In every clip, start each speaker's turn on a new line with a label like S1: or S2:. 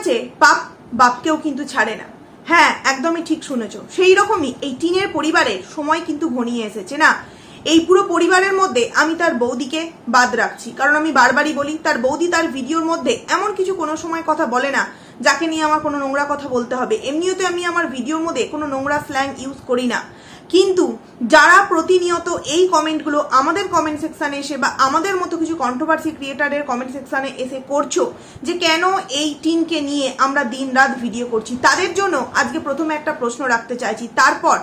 S1: আছে পাপ বাপকেও কিন্তু ছাড়ে না। হ্যাঁ একদমই ঠিক শুনেছ। সেই রকমই এই টিনের পরিবারের সময় কিন্তু ঘনিয়ে এসেছে, না? এই পুরো পরিবারের মধ্যে আমি তার বৌদিকে বাদ রাখছি। কারণ আমি বারবারই বলি, তার বৌদি তার ভিডিওর মধ্যে এমন কিছু কোনো সময় কথা বলে না, যাকে নিয়ে আমার কোনো নোংরা কথা বলতে হবে। এমনিও তো আমি আমার ভিডিওর মধ্যে কোনো নোংরা স্ল্যাং ইউজ করি না। কিন্তু যারা প্রতিনিয়ত এই কমেন্টগুলো আমাদের কমেন্ট সেকশানে এসে বা আমাদের মতো কিছু কন্ট্রোভার্সি ক্রিয়েটারের কমেন্ট সেকশানে এসে করছ যে কেন এই টিমকে নিয়ে আমরা দিন রাত ভিডিও করছি, তাদের জন্য আজকে প্রথমে একটা প্রশ্ন রাখতে চাইছি। তারপর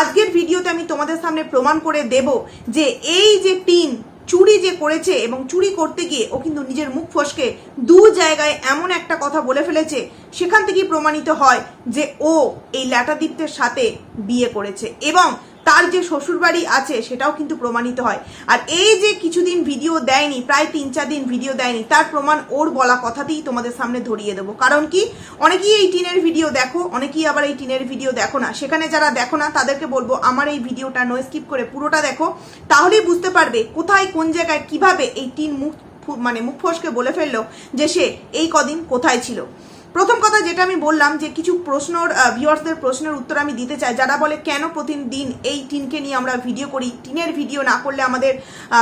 S1: আজকের ভিডিওতে আমি তোমাদের সামনে প্রমাণ করে দেব যে এই যে টিন চুরি যে করেছে এবং চুরি করতে গিয়ে ও কিন্তু নিজের মুখ ফসকে দু জায়গায় এমন একটা কথা বলে ফেলেছে, সেখান থেকেই প্রমাণিত হয় যে ও এই ল্যাটাদীপ্তের সাথে বিয়ে করেছে। এবং তার যে শ্বশুরবাড়ি আছে সেটাও কিন্তু প্রমাণিত হয়। আর এই যে কিছুদিন ভিডিও দেয়নি, প্রায় তিন চার দিন ভিডিও দেয়নি, তার প্রমাণ ওর বলা কথাতেই তোমাদের সামনে ধরিয়ে দেবো। কারণ কি? অনেকেই এই টিনের ভিডিও দেখো, অনেকেই আবার এই টিনের ভিডিও দেখো না। সেখানে যারা দেখো না, তাদেরকে বলব, আমার এই ভিডিওটা নো স্কিপ করে পুরোটা দেখো। তাহলেই বুঝতে পারবে কোথায়, কোন জায়গায়, কীভাবে এই টিন মুখ মানে মুখ ফসকে বলে ফেলল যে সে এই কদিন কোথায় ছিল। প্রথম কথা যেটা আমি বললাম যে কিছু প্রশ্নর ভিউয়ার্সদের প্রশ্নের উত্তর আমি দিতে চাই। যারা বলে, কেন প্রতিদিন এই টিনকে নিয়ে আমরা ভিডিও করি? টিনের ভিডিও না করলে আমাদের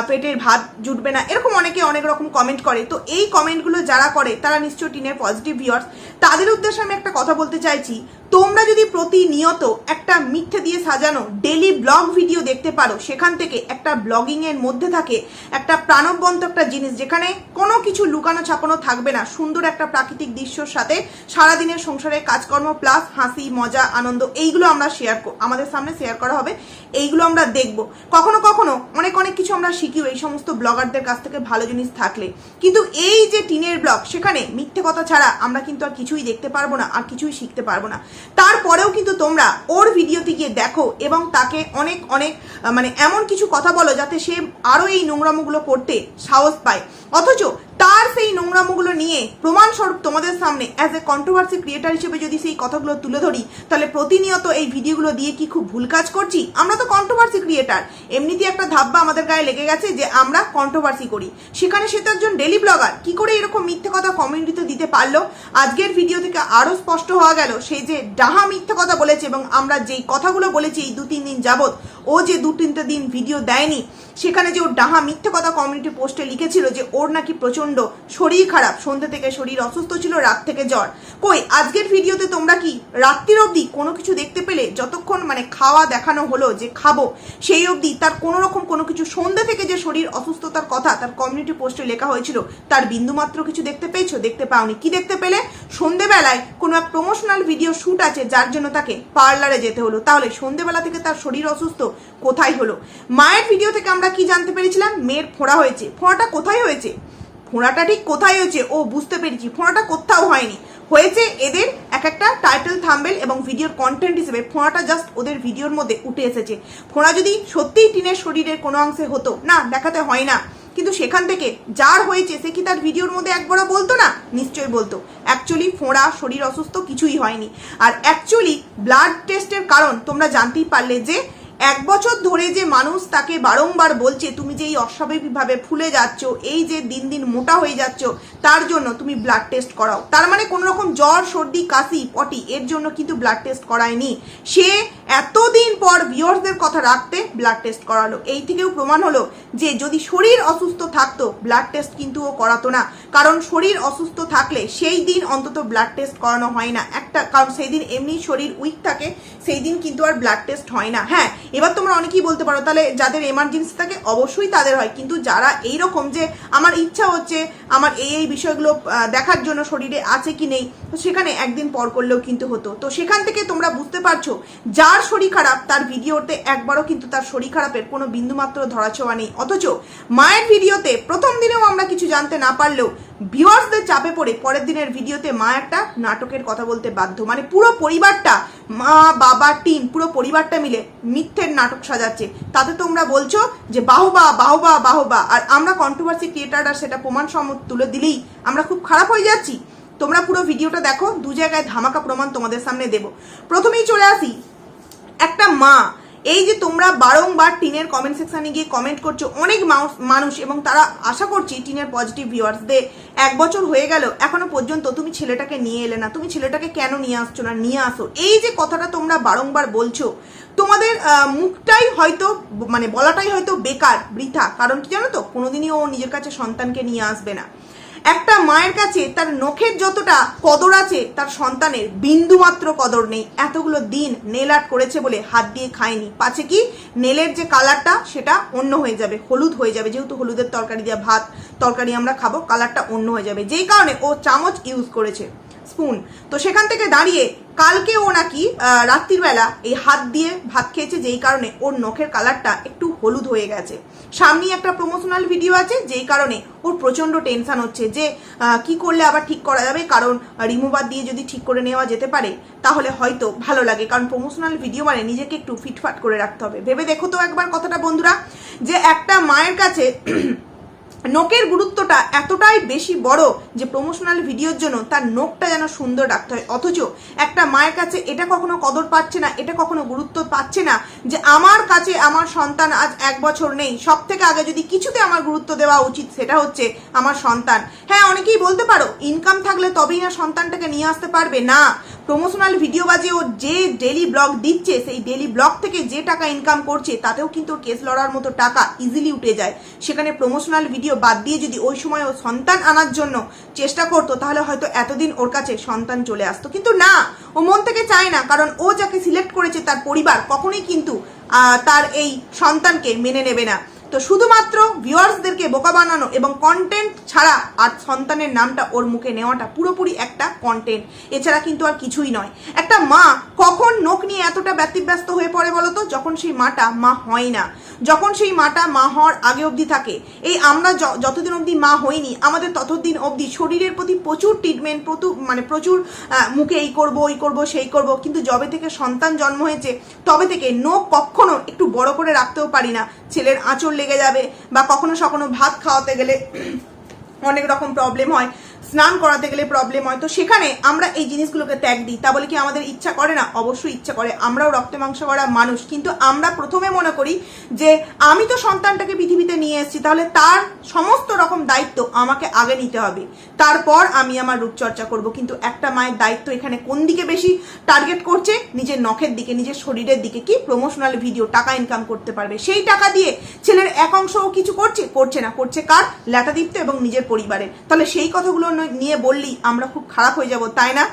S1: পেটের ভাত জুটবে না? এরকম অনেকে অনেক রকম কমেন্ট করে। তো এই কমেন্টগুলো যারা করে, তারা নিশ্চয় টিনের পজিটিভ ভিউয়ার্স তাদের উদ্দেশ্যে আমি একটা কথা বলতে চাইছি। তোমরা যদি প্রতিনিয়ত একটা মিথ্যে দিয়ে সাজানো ডেলি ব্লগ ভিডিও দেখতে পারো, সেখান থেকে একটা ব্লগিং এর মধ্যে থাকে, একটা প্রাণবন্ত একটা জিনিস যেখানে কোনো কিছু লুকানো ছাপানো থাকবে না, সুন্দর একটা প্রাকৃতিক দৃশ্যর সাথে সারাদিনের সংসারের কাজকর্ম প্লাস হাসি, মজা, আনন্দ, এইগুলো আমরা শেয়ার আমাদের সামনে শেয়ার করা হবে, এইগুলো আমরা দেখব। কখনো কখনো অনেক অনেক কিছু আমরা শিখিও এই সমস্ত ব্লগারদের কাছ থেকে ভালো জিনিস থাকলে। কিন্তু এই যে টিনের ব্লগ সেখানে মিথ্যে কথা ছাড়া আমরা কিন্তু আর কিছুই দেখতে পারব না, আর কিছুই শিখতে পারব না। তারপরেও কিন্তু তোমরা ওর ভিডিওতে গিয়ে দেখো এবং তাকে অনেক অনেক মানে এমন কিছু কথা বলো যাতে সে আরও এই নোংরামোগুলো করতে সাহস পায়। অথচ তার সেই নোংরামোগুলো নিয়ে প্রমাণস্বরূপ তোমাদের সামনে অ্যাজ এ কন্ট্রোভার্সি ক্রিয়েটার হিসেবে যদি সেই কথাগুলো তুলে ধরি, তাহলে প্রতিনিয়ত এই ভিডিওগুলো দিয়ে কি খুব ভুল কাজ করছি? আমরা তো কন্ট্রোভার্সি ক্রিয়েটার এমনিতে একটা ধাব্বা আমাদের গায়ে লেগে গেছে যে আমরা কন্ট্রোভার্সি করি। সেখানে সে তো একজন ডেলি ব্লগার কি করে এরকম মিথ্যে কথা কমিউনিটিতে দিতে পারল? আজকের ভিডিও থেকে আরও স্পষ্ট হওয়া গেল, সে যে ডাহা মিথ্যা কথা বলেছে এবং আমরা যেই কথাগুলো বলেছি এই দু তিন দিন যাবত ও যে দু তিনটে দিন ভিডিও দেয়নি, সেখানে যে ওর ডাহা মিথ্যে কথা কমিউনিটি পোস্টে লিখেছিল যে ওর নাকি প্রচণ্ড শরীর খারাপ সন্ধ্যে থেকে শরীর অসুস্থ ছিল, রাত থেকে জ্বর। কই, আজকের ভিডিওতে তোমরা কি রাত্রির অবধি কোনো কিছু দেখতে পেলে? যতক্ষণ মানে খাওয়া দেখানো হলো যে খাব, সেই অবধি তার কোনো রকম কোনো কিছু সন্ধ্যে থেকে যে শরীর অসুস্থতার কথা তার কমিউনিটি পোস্টে লেখা হয়েছিল, তার বিন্দুমাত্র কিছু দেখতে পেয়েছ? দেখতে পাওনি। কি দেখতে পেলে? সন্ধেবেলায় কোনো এক প্রমোশনাল ভিডিও শ্যুট আছে, যার জন্য তাকে পার্লারে যেতে হলো। তাহলে সন্ধেবেলা থেকে তার শরীর অসুস্থ কোথায় হলো? মায়ের ভিডিও থেকে আমরা কি জানতে পেরেছিলাম? মেয়ের ফোঁড়া হয়েছে। ফোঁড়াটা কোথায় হয়েছে? ফোঁড়াটা ঠিক কোথায় হয়েছে? ও বুঝতে পেরেছি। ফোঁড়াটা কোথাও হয়নি। হয়েছে এদের এক একটা টাইটেল থাম্বেল এবং ভিডিওর কন্টেন্ট হিসেবে ফোঁড়াটা জাস্ট ওদের ভিডিওর মধ্যে উঠে এসেছে। ফোঁড়া যদি সত্যিই টিনের শরীরের কোনো অংশে হতো, না, দেখাতে হয় না। কিন্তু সেখান থেকে যার হয়েছে, সে কি তার ভিডিওর মধ্যে একবারও বলতো না? নিশ্চয়ই বলতো। অ্যাকচুয়ালি ফোঁড়া, শরীর অসুস্থ কিছুই হয়নি। আর অ্যাকচুয়ালি ব্লাড টেস্টের কারণ তোমরা জানতেই পারলে যে এক বছর ধরে যে মানুষ তাকে বারংবার বলছে, তুমি যে এই অস্বাভাবিকভাবে ফুলে যাচ্ছ, এই যে দিন দিন মোটা হয়ে যাচ্ছ, তার জন্য তুমি ব্লাড টেস্ট করাও। তার মানে কোনো রকম জ্বর, সর্দি, কাশি, পটি, এর জন্য কিন্তু ব্লাড টেস্ট করায়নি। সে এতদিন পর ভিউয়ার্সদের কথা রাখতে ব্লাড টেস্ট করালো। এই থেকেও প্রমাণ হলো যে যদি শরীর অসুস্থ থাকতো ব্লাড টেস্ট কিন্তু ও করাতো না। কারণ শরীর অসুস্থ থাকলে সেই দিন অন্তত ব্লাড টেস্ট করানো হয় না। একটা, কারণ সেই দিন এমনি শরীর উইক থাকে, সেই দিন কিন্তু আর ব্লাড টেস্ট হয় না। হ্যাঁ এবার তোমরা অনেকেই বলতে পারো, তাহলে যাদের এমার্জেন্সি থাকে অবশ্যই তাদের হয়। কিন্তু যারা এই রকম যে আমার ইচ্ছা হচ্ছে আমার এই এই বিষয়গুলো দেখার জন্য শরীরে আছে কি নেই, তো সেখানে একদিন পর করলেও কিন্তু হতো। তো সেখান থেকে তোমরা বুঝতে পারছ, যার শরীর খারাপ, তার ভিডিওতে একবারও কিন্তু তার শরীর খারাপের কোনো বিন্দুমাত্র ধরাছোঁয়া নেই। অথচ মায়ের ভিডিওতে প্রথম দিনেও আমরা কিছু জানতে না পারলেও ভিউয়ার্সদের চাপে পড়ে পরের দিনের ভিডিওতে মা একটা নাটকের কথা বলতে বাধ্য। মানে পুরো পরিবারটা, মা, বাবা টিম পুরো পরিবারটা মিলে মিথ্যের নাটক সাজাচ্ছে। তাতে তোমরা বলছো যে বাহবা বাহবা বাহবা, আর আমরা কন্ট্রোভার্সি ক্রিয়েটাররা সেটা প্রমাণ সম্মত তুলে দিলেই আমরা খুব খারাপ হয়ে যাচ্ছি। তোমরা পুরো ভিডিওটা দেখো, দু জায়গায় ধামাকা প্রমাণ তোমাদের সামনে দেব। প্রথমেই চলে আসি একটা মা। এই যে তোমরা বারংবার টিনের কমেন্ট সেকশানে গিয়ে কমেন্ট করছ, অনেক মানুষ এবং তারা আশা করছি টিনের পজিটিভ ভিউয়ার্সদের এক বছর হয়ে গেল, এখনও পর্যন্ত তুমি ছেলেটাকে নিয়ে এলে না। তুমি ছেলেটাকে কেন নিয়ে আসছো না? নিয়ে আসো। এই যে কথাটা তোমরা বারংবার বলছো, তোমাদের মুখটাই হয়তো মানে বলাটাই হয়তো বেকার, বৃথা। কারণ কি জানো তো? কোনোদিনই ও নিজের কাছে সন্তানকে নিয়ে আসবে না। একটা মায়ের কাছে তার নখের যতটা কদর আছে, তার সন্তানের বিন্দুমাত্র কদর নেই। এতগুলো দিন নেল আর্ট করেছে বলে হাত দিয়ে খায়নি। পাছে কি? নেলের যে কালারটা, সেটা অন্য হয়ে যাবে, হলুদ হয়ে যাবে। যেহেতু হলুদের তরকারি দিয়ে ভাত, তরকারি আমরা খাব, কালারটা অন্য হয়ে যাবে। যেই কারণে ও চামচ ইউজ করেছে স্পুন তো সেখান থেকে দাঁড়িয়ে কালকে ও নাকি আহ, রাত্রির বেলা এই হাত দিয়ে ভাত খেয়েছে যেই কারণে ওর নখের কালারটা একটু হলুদ হয়ে গেছে। সামনেই একটা প্রমোশনাল ভিডিও আছে যেই কারণে ওর প্রচণ্ড টেনশান হচ্ছে যে কি করলে আবার ঠিক করা যাবে? কারণ রিমুভার দিয়ে যদি ঠিক করে নেওয়া যেতে পারে তাহলে হয়তো ভালো লাগে। কারণ প্রমোশনাল ভিডিও মানে নিজেকে একটু ফিটফাট করে রাখতে হবে। ভেবে দেখো তো একবার কথাটা বন্ধুরা যে একটা মায়ের কাছে নোকের গুরুত্বটা এতটাই বেশি বড় যে প্রমোশনাল ভিডিওর জন্য তার নোকটা যেন সুন্দর রাখতে হয়। অথচ একটা মায়ের কাছে এটা কখনো কদর পাচ্ছে না, এটা কখনো গুরুত্ব পাচ্ছে না যে আমার কাছে আমার সন্তান আজ এক বছর নেই। সব থেকে আগে যদি কিছুতে আমার গুরুত্ব দেওয়া উচিত সেটা হচ্ছে আমার সন্তান। হ্যাঁ অনেকেই বলতে পারো ইনকাম থাকলে তবেই না সন্তানটাকে নিয়ে আসতে পারবে। না প্রমোশনাল ভিডিও বাজে ও যে ডেলি ব্লগ দিচ্ছে, সেই ডেলি ব্লগ থেকে যে টাকা ইনকাম করছে, তাতেও কিন্তু কেস লড়ার মতো টাকা ইজিলি উঠে যায়। সেখানে প্রমোশনাল ভিডিও বাদ দিয়ে যদি ওই সময় ও সন্তান আনার জন্য চেষ্টা করতো, তাহলে হয়তো এতদিন ওর কাছে সন্তান চলে আসতো। কিন্তু না, ও মন থেকে চায় না, কারণ ও যাকে সিলেক্ট করেছে তার পরিবার কখনোই কিন্তু তার এই সন্তানকে মেনে নেবে না। তো শুধুমাত্র ভিউয়ার্সদেরকে বোকা বানানো এবং কন্টেন্ট ছাড়া আর সন্তানের নামটা ওর মুখে নেওয়াটা পুরোপুরি একটা কন্টেন্ট এছাড়া কিন্তু আর কিছুই নয়। একটা মা কখন নোখ নিয়ে এতটা ব্যতিব্যস্ত হয়ে পড়ে বলতো যখন সেই মাটা মা হয় না। যখন সেই মাটা মা হওয়ার আগে অবধি থাকে। এই আমরা যতদিন অবধি মা হইনি, আমাদের ততদিন অবধি শরীরের প্রতি প্রচুর ট্রিটমেন্ট প্রচুর মানে প্রচুর মুখে এই করব, ওই করব, সেই করব। কিন্তু যবে থেকে সন্তান জন্ম হয়েছে, তবে থেকে নোখ কখনো একটু বড় করে রাখতেও পারি না। ছেলের আঁচড় লেগে যাবে বা কখনো সখনো ভাত খাওয়াতে গেলে অনেক রকম প্রবলেম হয়। স্নান করাতে গেলে প্রবলেম হয়। তো সেখানে আমরা এই জিনিসগুলোকে ত্যাগ দিই। তা বলে কি আমাদের ইচ্ছা করে না? অবশ্যই ইচ্ছা করে। আমরাও রক্তে মাংস করা মানুষ। কিন্তু আমরা প্রথমে মনে করি যে, আমি তো সন্তানটাকে পৃথিবীতে নিয়ে এসেছি, তাহলে তার সমস্ত রকম দায়িত্ব আমাকে আগে নিতে হবে। তারপর আমি আমার রূপচর্চা করব। কিন্তু একটা মায়ের দায়িত্ব এখানে কোন দিকে বেশি টার্গেট করছে? নিজের নখের দিকে, নিজের শরীরের দিকে। কি প্রমোশনাল ভিডিও টাকা ইনকাম করতে পারবে। সেই টাকা দিয়ে ছেলের এক অংশও কিছু করছে? করছে না। করছে কার? ল্যাটাদীপ্ত এবং নিজের পরিবারের। তাহলে সেই কথাগুলো নিয়ে বললেই আমরা খুব খারাপ হয়ে যাব, তাই না?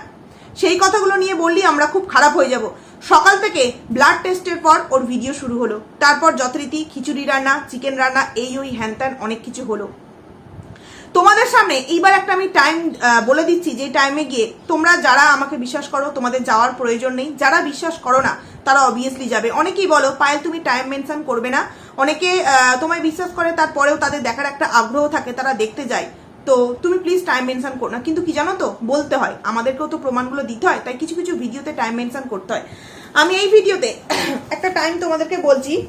S1: সেই কথাগুলো নিয়ে বললেই আমরা খুব খারাপ হয়ে যাব। সকাল থেকে ব্লাড টেস্টের পর ওর ভিডিও শুরু হলো। তারপর যথারীতি খিচুড়ি রান্না চিকেন রান্না, এই ওই হ্যান ত্যান অনেক কিছু হলো। তোমাদের সামনে এইবার একটা আমি টাইম বলে দিচ্ছি যে টাইমে গিয়ে তোমরা যারা আমাকে বিশ্বাস করো, তোমাদের যাওয়ার প্রয়োজন নেই। যারা বিশ্বাস করো না, তারা অবভিয়াসলি যাবে। অনেকেই বলো, পায়েল, তুমি টাইম মেনশন করবে না। অনেকে তোমায় বিশ্বাস করে, তারপরেও তাদের দেখার একটা আগ্রহ থাকে, তারা দেখতে যায়। তো তুমি প্লিজ টাইম মেনশন করো না। কিন্তু কি জানো তো? বলতে হয়। আমাদেরকেও তো প্রমাণগুলো দিতে হয়। তাই কিছু কিছু ভিডিওতে টাইম মেনশন করতে হয়। আমি এই ভিডিওতে একটা টাইম তোমাদেরকে বলছি।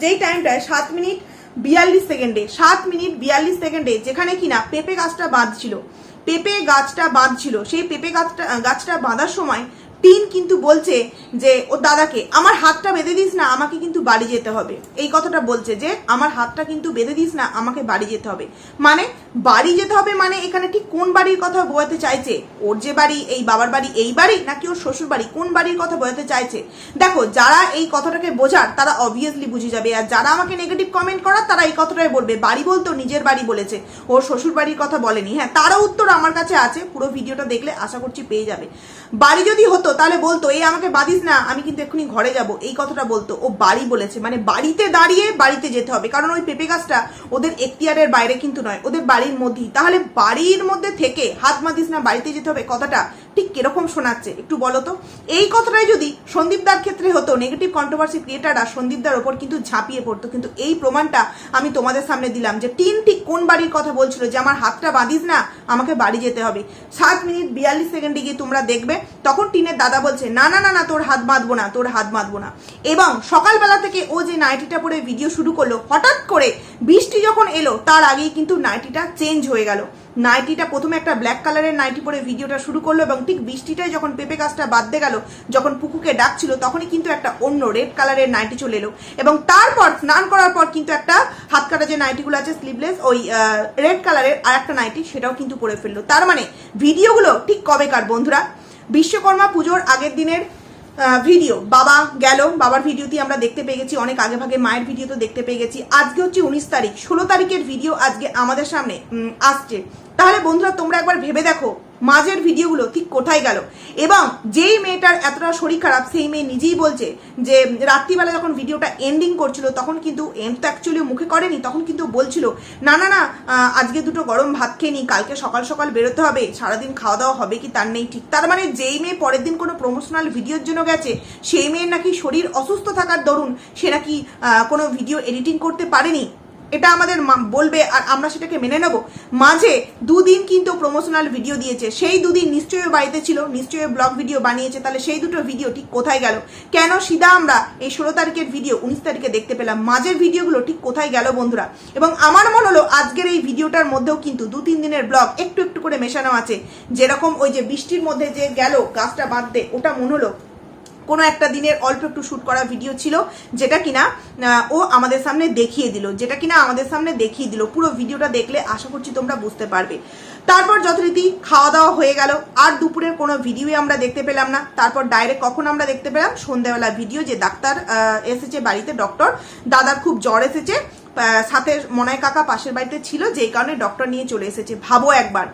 S1: যেই টাইমটায় সাত মিনিট বিয়াল্লিশ সেকেন্ডে, সাত মিনিট বিয়াল্লিশ সেকেন্ডে যেখানে কিনা পেঁপে গাছটা বাঁধছিল। পেঁপে গাছটা বাঁধছিল। সেই পেঁপে গাছটা গাছটা বাঁধার সময় টিন কিন্তু বলছে যে, ও দাদাকে, আমার হাতটা বেঁধে দিস না, আমাকে কিন্তু বাড়ি যেতে হবে। এই কথাটা বলছে যে, আমার হাতটা কিন্তু বেঁধে দিস না, আমাকে বাড়ি যেতে হবে। মানে বাড়ি যেতে হবে মানে এখানে ঠিক কোন বাড়ির কথা বোঝাতে চাইছে? ওর যে বাড়ি, এই বাবার বাড়ি, এই বাড়ি, নাকি ওর শ্বশুর বাড়ি? কোন বাড়ির কথা বোঝাতে চাইছে? দেখো, যারা এই কথাটাকে বোঝার, তারা অবভিয়াসলি বুঝে যাবে, আর যারা আমাকে নেগেটিভ কমেন্ট করার, তারা এই কথাটাই বলবে। বাড়ি বলতো নিজের বাড়ি বলেছে। ওর শ্বশুর বাড়ির কথা বলেনি। হ্যাঁ তারও উত্তর আমার কাছে আছে, পুরো ভিডিওটা দেখলে আশা করছি পেয়ে যাবে। বাড়ি যদি হতো, তাহলে বলতো এই আমাকে বাদিস না, আমি কিন্তু এক্ষুনি ঘরে যাব। এই কথাটা বলতো। ও বাড়ি বলেছে। মানে বাড়িতে দাঁড়িয়ে বাড়িতে যেতে হবে। কারণ ওই পেঁপে গাছটা ওদের এখতিয়ারের বাইরে কিন্তু নয়, ওদের বাড়ির মধ্যেই। তাহলে বাড়ির মধ্যে থেকে হাত মাতিস না বাড়িতে যেতে হবে। কথাটা ঠিক কীরকম শোনাচ্ছে? একটু বলো তো। এই কথাটাই যদি সন্দীপদার ক্ষেত্রে হতো নেগেটিভ কন্ট্রোভার্সি ক্রিয়েটাররা সন্দীপদার ওপর কিন্তু ঝাঁপিয়ে পড়তো। কিন্তু এই প্রমাণটা আমি তোমাদের সামনে দিলাম যে টিন ঠিক কোন বাড়ির কথা বলছিল যে, আমার হাতটা বাঁধিস না, আমাকে বাড়ি যেতে হবে। সাত মিনিট বিয়াল্লিশ সেকেন্ডে গিয়ে তোমরা দেখবে, তখন টিনের দাদা বলছে, না না না না, তোর হাত বাঁধবো না, তোর হাত বাঁধবো না। এবং সকালবেলা থেকে ও যে নাইটিটা পরে ভিডিও শুরু করল, হঠাৎ করে বৃষ্টি যখন এলো, তার আগেই কিন্তু নাইটিটা চেঞ্জ হয়ে গেল। নাইটিটা প্রথমে একটা ব্ল্যাক কালারের নাইটি পরে ভিডিওটা শুরু করল এবং ঠিক বৃষ্টিটায় যখন পেঁপে গাছটা বাঁধতে গেল, যখন পুকুকে ডাকছিল, তখনই কিন্তু একটা অন্য রেড কালারের নাইটি চলে এলো। এবং তারপর স্নান করার পর কিন্তু একটা হাত কাটা যে নাইটিগুলো আছে স্লিভলেস ওই রেড কালারের আর একটা নাইটি সেটাও কিন্তু পরে ফেলল। তার মানে ভিডিওগুলো ঠিক কবেকার বন্ধুরা? বিশ্বকর্মা পুজোর আগের দিনের ভিডিও বাবা গেল, বাবার ভিডিওতে আমরা দেখতে পেয়ে গেছি, অনেক আগে ভাগে মায়ের ভিডিও তো দেখতে পেয়ে গেছি। আজকে হচ্ছে উনিশ তারিখ, ষোলো তারিখের ভিডিও আজকে আমাদের সামনে আসছে। তাহলে বন্ধুরা তোমরা একবার ভেবে দেখো মাঝের ভিডিওগুলো ঠিক কোথায় গেল? এবং যেই মেয়েটার এতটা শরীর খারাপ, সেই মেয়ে নিজেই বলছে যে, রাত্রিবেলা যখন ভিডিওটা এন্ডিং করছিল, তখন কিন্তু এন্ড তো অ্যাকচুয়ালি মুখে করেনি, তখন কিন্তু বলছিল, না না না আজকে দুটো গরম ভাত খেয়ে নি, কালকে সকাল সকাল বেরোতে হবে, সারাদিন খাওয়া দাওয়া হবে কি তার নেই ঠিক। তার মানে যেই মেয়ে পরের দিন কোনো প্রমোশনাল ভিডিওর জন্য গেছে, সেই মেয়ের নাকি শরীর অসুস্থ থাকার দরুন সে নাকি কোনো ভিডিও এডিটিং করতে পারেনি। এটা আমাদের বলবে, আর আমরা সেটাকে মেনে নেব। মাঝে দুদিন কিন্তু প্রমোশনাল ভিডিও দিয়েছে। সেই দুদিন নিশ্চয়ই বাড়িতে ছিল, নিশ্চয়ই ব্লগ ভিডিও বানিয়েছে। তাহলে সেই দুটো ভিডিও ঠিক কোথায় গেল? কেন সিধা আমরা এই ষোলো তারিখের ভিডিও উনিশ তারিখে দেখতে পেলাম? মাঝের ভিডিওগুলো ঠিক কোথায় গেল বন্ধুরা? এবং আমার মনে হলো আজকের এই ভিডিওটার মধ্যেও কিন্তু দু তিন দিনের ব্লগ একটু একটু করে মেশানো আছে। যেরকম ওই যে বৃষ্টির মধ্যে যে গেল গাছটা বাঁধতে, ওটা মনে হলো কোনো একটা দিনের অল্প একটু শ্যুট করা ভিডিও ছিল, যেটা কিনা ও আমাদের সামনে দেখিয়ে দিল, যেটা কিনা আমাদের সামনে দেখিয়ে দিল। পুরো ভিডিওটা দেখলে আশা করছি তোমরা বুঝতে পারবে। তারপর যথারীতি খাওয়া দাওয়া হয়ে গেল। আর দুপুরের কোনো ভিডিওই আমরা দেখতে পেলাম না। তারপর ডাইরেক্ট কখন আমরা দেখতে পেলাম? সন্ধ্যাবেলা ভিডিও যে ডাক্তার এসেছে বাড়িতে ডক্টর দাদার খুব জ্বর এসেছে। সাথে মনায় কাকা পাশের বাড়িতে ছিল, যেই কারণে ডক্টর নিয়ে চলে এসেছে। ভাবো একবার।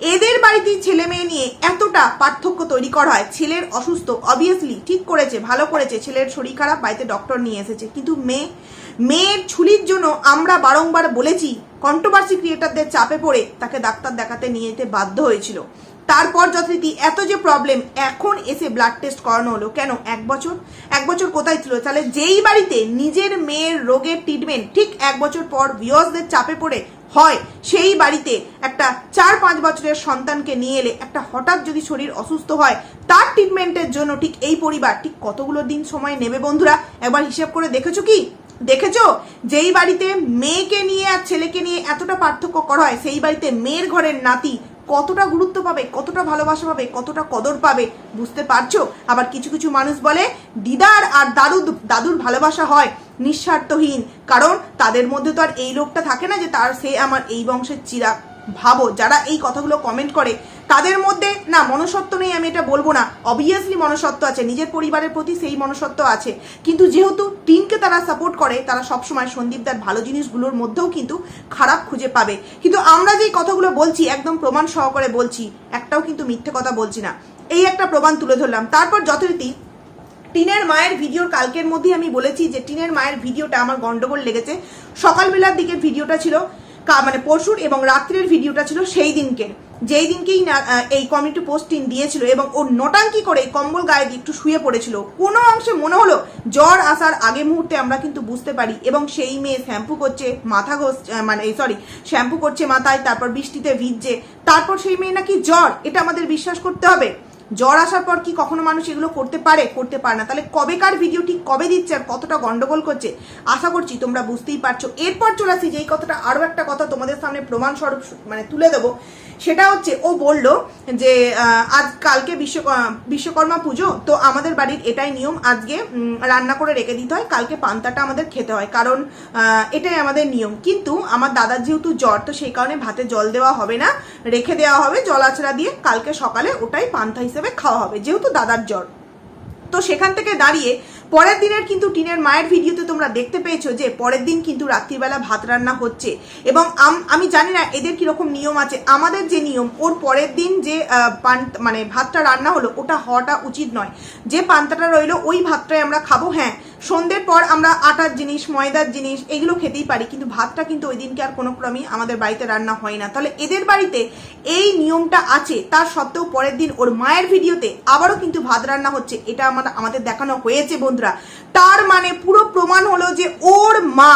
S1: এদের বাড়িতে ছেলে মেয়ে নিয়ে এতটা পার্থক্য তৈরি করা হয়। ছেলের অসুস্থ অবভিয়াসলি ঠিক করেছে, ভালো করেছে। ছেলের শরীর খারাপ, বাড়িতে ডক্টর নিয়ে এসেছে। কিন্তু মেয়ে, মেয়ের ছুরির জন্য আমরা বারংবার বলেছি কন্ট্রোভার্সি ক্রিয়েটারদের চাপে পড়ে তাকে ডাক্তার দেখাতে নিয়ে যেতে বাধ্য হয়েছিল। তারপর যথারীতি এত যে প্রবলেম এখন এসে ব্লাড টেস্ট করানো হলো। কেন? এক বছর? এক বছর কোথায় ছিল? তাহলে যেই বাড়িতে নিজের মেয়ের রোগের ট্রিটমেন্ট ঠিক এক বছর পর ভিওসদের চাপে পড়ে হয়। সেই বাড়িতে একটা চার পাঁচ বছরের সন্তানকে নিয়ে এলে একটা হঠাৎ যদি শরীর অসুস্থ হয়, তার ট্রিটমেন্টের জন্য ঠিক এই পরিবার ঠিক কতগুলো দিন সময় নেবে বন্ধুরা? একবার হিসেব করে দেখেছ কি? দেখেছ? যেই বাড়িতে মেয়েকে নিয়ে আর ছেলেকে নিয়ে এতটা পার্থক্য করা হয়, সেই বাড়িতে মেয়ের ঘরের নাতি কতটা গুরুত্ব পাবে, কতটা ভালোবাসা পাবে, কতটা কদর পাবে, বুঝতে পারছ? আবার কিছু কিছু মানুষ বলে, দিদার আর দাদু, দাদুর ভালোবাসা হয় নিঃস্বার্থহীন। কারণ তাদের মধ্যে তো আর এই লোকটা থাকে না যে তার সে আমার এই বংশের চিরা ভাবো যারা এই কথাগুলো কমেন্ট করে তাদের মধ্যে, না মনসত্ব নেই আমি এটা বলব না। অবভিয়াসলি মনসত্ব আছে, নিজের পরিবারের প্রতি সেই মনসত্ব আছে। কিন্তু যেহেতু টিমকে তারা সাপোর্ট করে, তারা সবসময় সন্দীপদার ভালো জিনিসগুলোর মধ্যেও কিন্তু খারাপ খুঁজে পাবে। কিন্তু আমরা যেই কথাগুলো বলছি, একদম প্রমাণ সহকারে বলছি, একটাও কিন্তু মিথ্যে কথা বলছি না। এই একটা প্রমাণ তুলে ধরলাম। তারপর যথারীতি, টিনের মায়ের ভিডিওর কালকের মধ্যেই আমি বলেছি যে টিনের মায়ের ভিডিওটা আমার গন্ডগোল লেগেছে। সকালবেলার দিকের ভিডিওটা ছিল মানে পরশুর এবং রাত্রের ভিডিওটা ছিল সেই দিনকে। যেই দিনকেই না এই কমিটি পোস্টিং দিয়েছিল এবং ও নটাঙ্কি করে কম্বল গায়ে দিয়ে একটু শুয়ে পড়েছিল, কোনো অংশে মনে হলো জ্বর আসার আগে মুহূর্তে আমরা কিন্তু বুঝতে পারি এবং সেই মেয়ে শ্যাম্পু করছে, মাথা ঘষ মানে সরি শ্যাম্পু করছে মাথায়, তারপর বৃষ্টিতে ভিজছে, তারপর সেই মেয়ে নাকি জ্বর, এটা আমাদের বিশ্বাস করতে হবে। জ্বর আসার পর কি কখনো মানুষ এগুলো করতে পারে? করতে পারে না। তাহলে কবেকার ভিডিও ঠিক কবে দিচ্ছে আর কতটা গন্ডগোল করছে? আশা করছি তোমরা বুঝতেই পারছ। এরপর চলে আসি, যেই কথাটা আরও একটা কথা তোমাদের সামনে প্রমাণ স্বরূপ মানে তুলে দেবো। সেটা হচ্ছে, ও বলল যে আজ কালকে বিশ্ব বিশ্বকর্মা পুজো, তো আমাদের বাড়ির এটাই নিয়ম, আজকে রান্না করে রেখে দিতে হয়, কালকে পান্তাটা আমাদের খেতে হয়। কারণ এটাই আমাদের নিয়ম। কিন্তু আমার দাদার যেহেতু জ্বর, তো সেই কারণে ভাতে জল দেওয়া হবে না, রেখে দেওয়া হবে জল আছড়া দিয়ে কালকে সকালে ওটাই পান্তা হিসেবে খাওয়া হবে, যেহেতু দাদার জ্বর। তো সেখান থেকে দাঁড়িয়ে পরের দিনের কিন্তু টিনের মায়ের ভিডিওতে তোমরা দেখতে পেয়েছ যে পরের দিন কিন্তু রাত্রিবেলা ভাত রান্না হচ্ছে। এবং আমি জানি না এদের কীরকম নিয়ম আছে। আমাদের যে নিয়ম, ওর পরের দিন যে পান মানে ভাতটা রান্না হলো, ওটা হওয়াটা উচিত নয়। যে পান্তাটা রইল, ওই ভাতটাই আমরা খাব হ্যাঁ। সন্ধ্যের পর আমরা আটার জিনিস, ময়দার জিনিস এগুলো খেতেই পারি, কিন্তু ভাতটা কিন্তু ওই দিনকে আর কোনো ক্রমেই আমাদের বাড়িতে রান্না হয় না। তাহলে এদের বাড়িতে এই নিয়মটা আছে, তার সত্ত্বেও পরের দিন ওর মায়ের ভিডিওতে আবারও কিন্তু ভাত রান্না হচ্ছে, এটা আমাদের আমাদের দেখানো হয়েছে বন্ধুরা। তার মানে পুরো প্রমাণ হলো যে ওর মা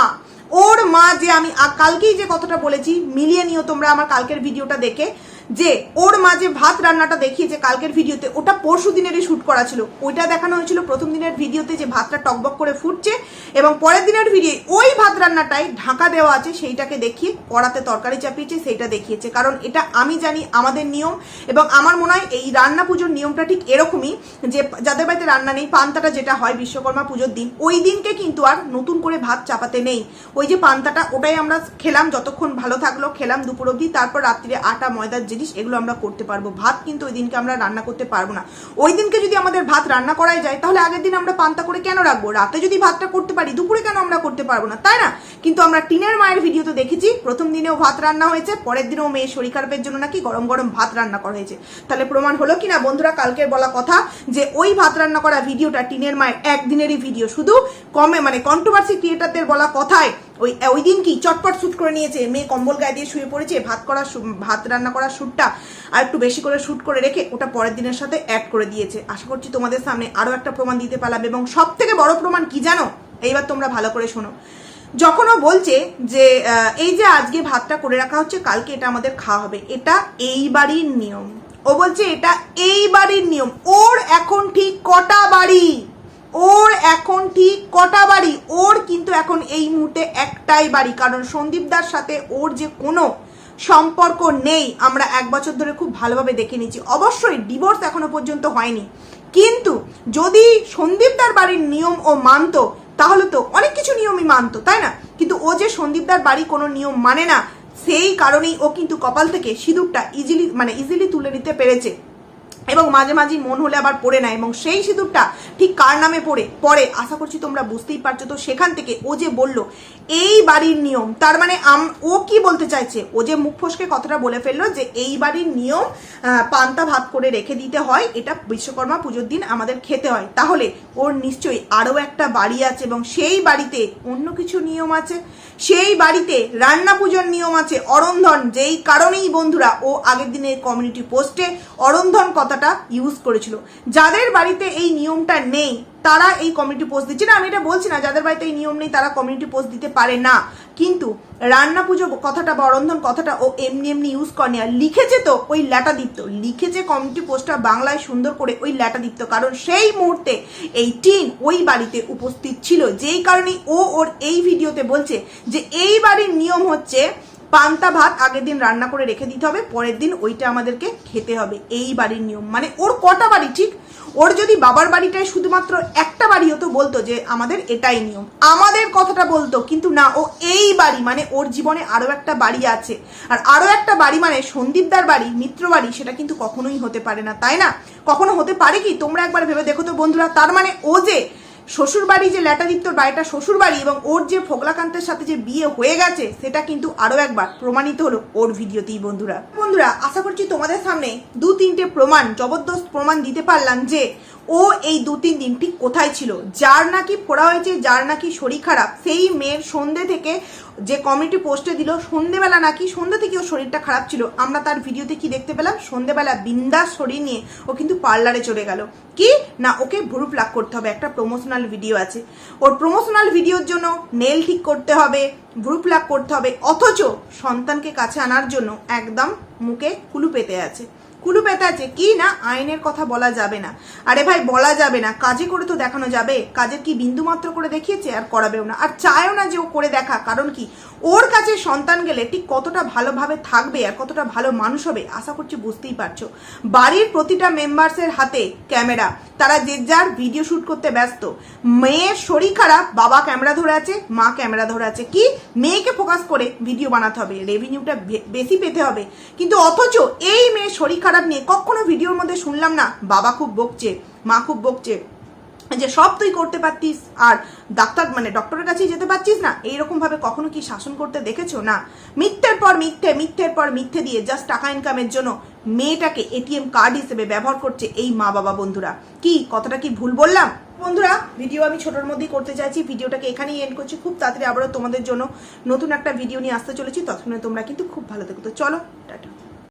S1: ওর মা যে আমি কালকেই যে কথাটা বলেছি, মিলিয়ে নিও তোমরা আমার কালকের ভিডিওটা দেখে। যে ওর মাঝে ভাত রান্নাটা দেখিয়েছে কালকের ভিডিওতে, ওটা পরশু দিনেরই শ্যুট করা ছিল। ওইটা দেখানো হয়েছিল প্রথম দিনের ভিডিওতে যে ভাতটা টকবক করে ফুটছে এবং পরের দিনের ভিডিও, ওই ভাত রান্নাটাই ঢাকা দেওয়া আছে, সেইটাকে দেখিয়ে কড়াতে তরকারি চাপিয়েছে, সেইটা দেখিয়েছে। কারণ এটা আমি জানি আমাদের নিয়ম এবং আমার মনে হয় এই রান্না পুজোর নিয়মটা ঠিক এরকমই যে যাদের বাড়িতে রান্না নেই, পান্তাটা যেটা হয় বিশ্বকর্মা পুজোর দিন, ওই দিনকে কিন্তু আর নতুন করে ভাত চাপাতে নেই। ওই যে পান্তাটা, ওটাই আমরা খেলাম যতক্ষণ ভালো থাকল, খেলাম দুপুর অবধি, তারপর রাত্রিরে আটা ময়দার জিনিস, এগুলো আমরা করতে পারব। ভাত কিন্তু ওই দিনকে আমরা রান্না করতে পারব না। ওই দিনকে যদি আমাদের ভাত রান্না করাই যায়, তাহলে আগের দিন আমরা পান্তা করে কেন রাখব? রাতে যদি ভাতটা করতে পারি, দুপুরে কেন আমরা করতে পারব না? তাই না? কিন্তু আমরা টিনের মায়ের ভিডিওতে দেখেছি। প্রথম দিনেও ভাত রান্না হয়েছে, পরের দিনেও মেয়ে শরীর খারাপের জন্য নাকি গরম গরম ভাত রান্না করা হয়েছে। তাহলে প্রমাণ হলো কিনা? বন্ধুরা কালকের বলা কথা যে ওই ভাত রান্না করা ভিডিওটা টিনের মায়ের একদিনেরই ভিডিও শুধু কমে মানে কন্ট্রোভার্সি ক্রিয়েটারদের বলা কথায় ওই ওই দিন কি চটপট শ্যুট করে নিয়েছে? মেয়ে কম্বল গায়ে দিয়ে শুয়ে পড়েছে, ভাত করা ভাত রান্না করার শ্যুটটা আর একটু বেশি করে শ্যুট করে রেখে ওটা পরের দিনের সাথে অ্যাড করে দিয়েছে। আশা করছি তোমাদের সামনে আরও একটা প্রমাণ দিতে পারলাম এবং সব থেকে বড় প্রমাণ কি জানো? এইবার তোমরা ভালো করে শোনো। যখন ও বলছে যে এই যে আজকে ভাতটা করে রাখা হচ্ছে, কালকে এটা আমাদের খাওয়া হবে, এটা এই বাড়ির নিয়ম। ও বলছে এটা এই বাড়ির নিয়ম। ওর এখন ঠিক কটা বাড়ি? ওর এখন ঠিক কটা বাড়ি? ওর কিন্তু এখন এই মুহূর্তে একটাই বাড়ি, কারণ সন্দীপদার সাথে ওর যে কোনো সম্পর্ক নেই, আমরা এক বছর ধরে খুব ভালোভাবে দেখে নিচ্ছি। অবশ্যই ডিভোর্স এখনও পর্যন্ত হয়নি। কিন্তু যদি সন্দীপদার বাড়ির নিয়ম ও মানতো, তাহলে তো অনেক কিছু নিয়মই মানতো, তাই না? কিন্তু ও যে সন্দীপদার বাড়ি কোনো নিয়ম মানে না, সেই কারণেই ও কিন্তু কপাল থেকে সিঁদুরটা ইজিলি মানে ইজিলি তুলে নিতে পেরেছে। এবং মাঝে মাঝে মন হলে আবার পড়ে নেয় এবং সেই সিঁদুরটা ঠিক কার নামে পড়ে, পরে, আশা করছি তোমরা বুঝতেই পারছ। তো সেখান থেকে ও যে বলল, এই বাড়ির নিয়ম, তার মানে আম- ও কি বলতে চাইছে? ও যে মুখ ফসকে কথাটা বলে ফেলল যে, এই বাড়ির নিয়ম পান্তা ভাত করে রেখে দিতে হয়। এটা বিশ্বকর্মা পুজোর দিন আমাদের খেতে হয়। তাহলে ওর নিশ্চয়ই আরও একটা বাড়ি আছে এবং সেই বাড়িতে অন্য কিছু নিয়ম আছে। সেই বাড়িতে রান্না পুজোর নিয়ম আছে। অরন্ধন, যেই কারণেই বন্ধুরা, ও আগের দিনে কমিউনিটি পোস্টে অরন্ধন কথাটা ইউজ করেছিল। যাদের বাড়িতে এই নিয়মটা নেই, তারা এই কমিউনিটি পোস্ট দিচ্ছে। না, আমি এটা বলছি না, যাদের বাড়িতে এই নিয়ম নেই, তারা কমিউনিটি পোস্ট দিতে পারে না। কিন্তু রান্না পুজো কথাটা বা অরন্ধন কথাটা ও এমনি এমনি ইউজ করেনি আর লিখেছে তো ওই ল্যাটা দীপ্ত লিখেছে কমিউনিটি পোস্টটা বাংলায় সুন্দর করে ওই ল্যাটা দীপ্ত কারণ সেই মুহূর্তে এই টিন ওই বাড়িতে উপস্থিত ছিল। যেই কারণে ও ওর এই ভিডিওতে বলছে যে, এই বাড়ির নিয়ম হচ্ছে পান্তা ভাত আগের দিন রান্না করে রেখে দিতে হবে, পরের দিন ওইটা আমাদেরকে খেতে হবে। এই বাড়ির নিয়ম। মানে ওর কটা বাড়ি ঠিক? ওর যদি বাবার বাড়িটায় শুধুমাত্র একটা বাড়ি হতো, বলতো যে আমাদের এটাই নিয়ম। আমাদের কথাটা বলতো, কিন্তু না, ও এই বাড়ি মানে ওর জীবনে আরও একটা বাড়ি আছে। আর আরও একটা বাড়ি মানে সন্দীপদার বাড়ি, মিত্র বাড়ি, সেটা কিন্তু কখনোই হতে পারে না, তাই না? কখনো হতে পারে কি? তোমরা একবার ভেবে দেখো তো বন্ধুরা, তার মানে ও যে শ্বশুর বাড়ি যে ল্যাটাদিত্যর বাড়িটা শ্বশুরবাড়ি এবং ওর যে ফোগলাকান্তের সাথে যে বিয়ে হয়ে গেছে, সেটা কিন্তু আরও একবার প্রমাণিত হলো ওর ভিডিওতেই, বন্ধুরা। বন্ধুরা, আশা করছি তোমাদের সামনে দু তিনটে প্রমাণ, জবরদস্ত প্রমাণ দিতে পারলাম যে ও এই দু তিন দিন ঠিক কোথায় ছিল? যার নাকি ফোড়া হয়েছে, যার নাকি শরীর খারাপ, সেই মেয়ের সন্ধে থেকে যে কমিটি পোস্টে দিল, সন্ধেবেলা নাকি সন্ধে থেকে ওর শরীরটা খারাপ ছিল। আমরা তার ভিডিওতে কি দেখতে পেলাম? সন্ধেবেলা বিন্দাস শরীর নিয়ে ও কিন্তু পার্লারে চলে গেল। কি? না, ওকে ভুরু প্লাক করতে হবে, একটা প্রমোশনাল ভিডিও আছে। ওর প্রমোশনাল ভিডিওর জন্য নেল ঠিক করতে হবে, ভুরু প্লাক করতে হবে, অথচ সন্তানকে কাছে আনার জন্য একদম মুখে কুলু পেতে আছে। কুলু পেতা আছে। কি না আইনের কথা বলা যাবে না। আরে ভাই, বলা যাবে না। কাজে করে তো দেখানো যাবে। কাজের কি বিন্দু মাত্র করে দেখিয়েছে? আর করাবেও না। আর চায়ও না যে ও করে দেখা। কারণ কি? ওর কাছে সন্তান গেলে ঠিক কতটা ভালোভাবে থাকবে আর কতটা ভালো মানুষ হবে, আশা করছি বুঝতেই পারছ। বাড়ির প্রতিটা মেম্বার্সের হাতে ক্যামেরা তারা যে যার ভিডিও শুট করতে ব্যস্ত। মেয়ের শরীর খারাপ, বাবা ক্যামেরা ধরে আছে, মা ক্যামেরা ধরে আছে। কি? মেয়েকে ফোকাস করে ভিডিও বানাতে হবে। রেভিনিউটা বেশি পেতে হবে। কিন্তু অথচ এই মেয়ের শরীর খারাপ নিয়ে কখনো ভিডিওর মধ্যে শুনলাম না, বাবা খুব বকছে, মা খুব বকছে। যে সব তুই করতে পারতিস, আর ডাক্তার মানে ডক্টরের কাছেই যেতে পারছিস না, এইরকম ভাবে কখনো কি শাসন করতে দেখেছ? না। মিথ্যের পর মিথ্যে, মিথ্যের পর মিথ্যে দিয়ে জাস্ট টাকা ইনকামের জন্য মেয়েটাকে এটিএম কার্ড হিসেবে ব্যবহার করছে এই মা বাবা বন্ধুরা। কি, কথাটা কি ভুল বললাম? বন্ধুরা ভিডিও আমি ছোটোর মধ্যেই করতে চাইছি, ভিডিওটাকে এখানেই এন্ড করছি। খুব তাড়াতাড়ি আবারও তোমাদের জন্য নতুন একটা ভিডিও নিয়ে আসতে চলেছি। ততক্ষণে তোমরা কিন্তু খুব ভালো থেকো। তো চলো, টাটা।